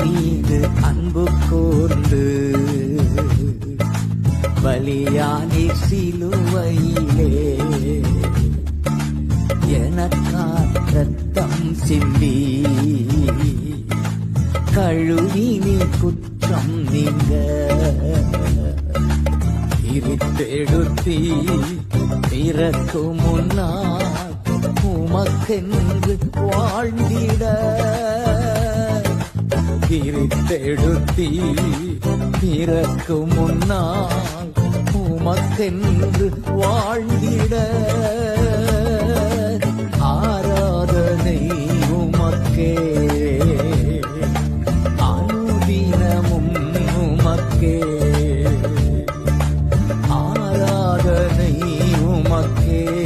மீது அன்பு கூர்ந்து பலியானி சிலுவையிலே எனக்கா ரத்தம் சிந்தி கழுவி குற்றம் நீங்க இருத்தெடுத்தி பிறக்கும் முன்னால் உமக்கென்று வாழ்ந்திட பிரித்தெடுத்தி பிறக்கும் முன்னால் உமக்கென்று வாழ்ந்திட. ஆராதனை உமக்கே. அனுதினமும் உமக்கே. ஆராதனை உமக்கே.